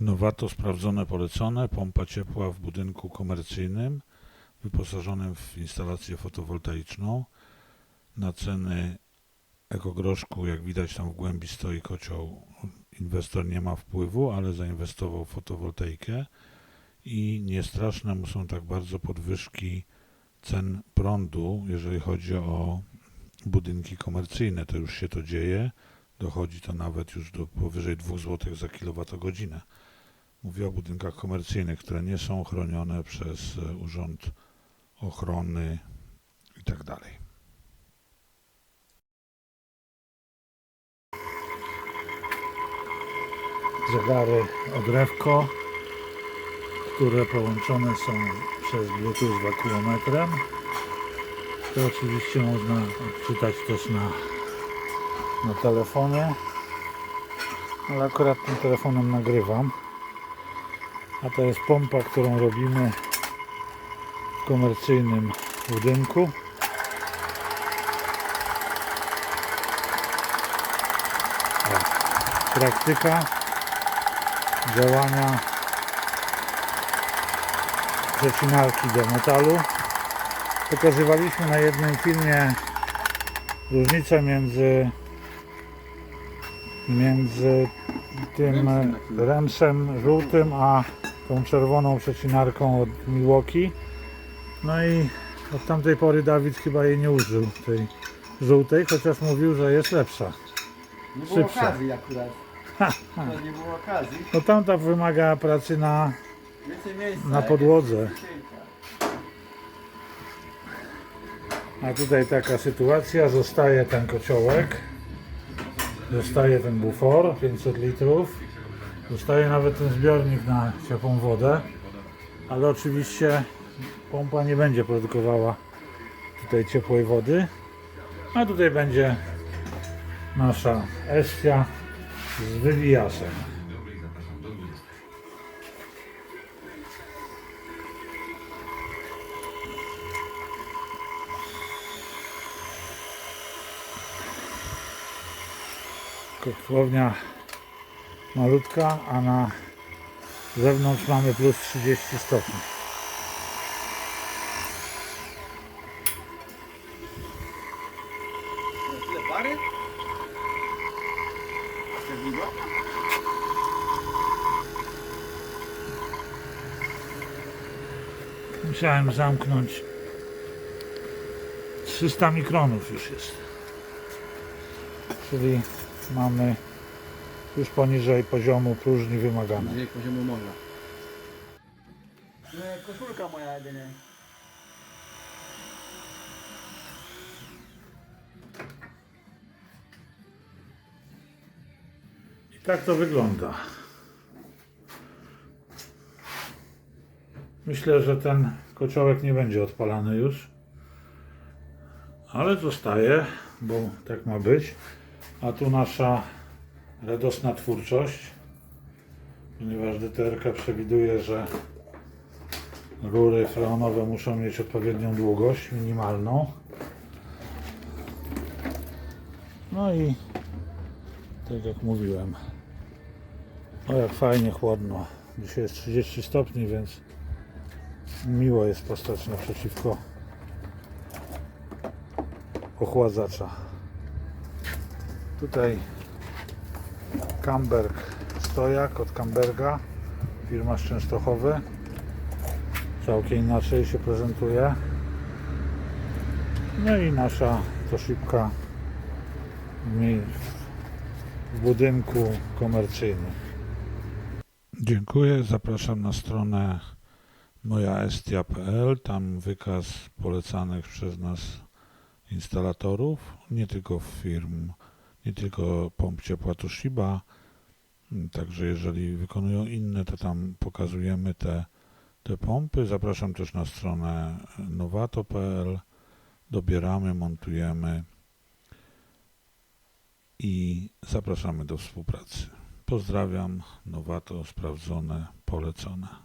Nowato sprawdzone, polecone, pompa ciepła w budynku komercyjnym wyposażonym w instalację fotowoltaiczną. Na ceny ekogroszku, jak widać tam w głębi stoi kocioł, inwestor nie ma wpływu, ale zainwestował w fotowoltaikę i niestraszne mu są tak bardzo podwyżki cen prądu, jeżeli chodzi o budynki komercyjne. To już się to dzieje. Dochodzi to nawet już do powyżej 2 zł za kilowatogodzinę. Mówię o budynkach komercyjnych, które nie są chronione przez e, Urząd Ochrony i tak. Zegary odrewko, które połączone są przez Bluetooth wakuometrem. To oczywiście można czytać też na, na telefonie, ale akurat tym telefonem nagrywam. A to jest pompa, którą robimy w komercyjnym budynku. O, Praktyka działania przecinarki do metalu. Pokazywaliśmy na jednym filmie różnicę między między tym ręczem żółtym a tą czerwoną przecinarką od Milwaukee. No i od tamtej pory Dawid chyba jej nie użył, tej żółtej, chociaż mówił, że jest lepsza. Nie było Szybsza. okazji akurat. To nie było okazji. No tamta wymaga pracy na, Więcej miejsca. na podłodze. A tutaj taka sytuacja, zostaje ten kociołek, zostaje ten bufor 500 litrów, zostaje nawet ten zbiornik na ciepłą wodę, ale oczywiście pompa nie będzie produkowała tutaj ciepłej wody, a tutaj będzie nasza Estia z wywijasem. Kotłownia malutka, a na zewnątrz mamy plus 30 stopni. Musiałem zamknąć 300 mikronów już jest. Czyli mamy już poniżej poziomu próżni wymaganej. Nie, poziomu morza. No, koszulka moja jedynie. I tak to wygląda. Myślę, że ten kociołek nie będzie odpalany już. Ale zostaje, bo tak ma być. A tu nasza radosna twórczość. Ponieważ DTR przewiduje, że rury freonowe muszą mieć odpowiednią długość, minimalną. No i tak jak mówiłem. O jak fajnie chłodno. Dzisiaj jest 30 stopni, więc miło jest postać naprzeciwko ochładzacza. Tutaj Kamberg stojak od Kamberga, firma z Częstochowy. Całkiem inaczej się prezentuje. No i nasza Toshibka mi w budynku komercyjnym. Dziękuję. Zapraszam na stronę mojaestia.pl. Tam wykaz polecanych przez nas instalatorów, nie tylko firm, nie tylko pomp ciepła Toshiba. Także jeżeli wykonują inne, to tam pokazujemy te, te pompy. Zapraszam też na stronę nowato.pl. Dobieramy, montujemy i zapraszamy do współpracy. Pozdrawiam, Nowato, sprawdzone, polecone.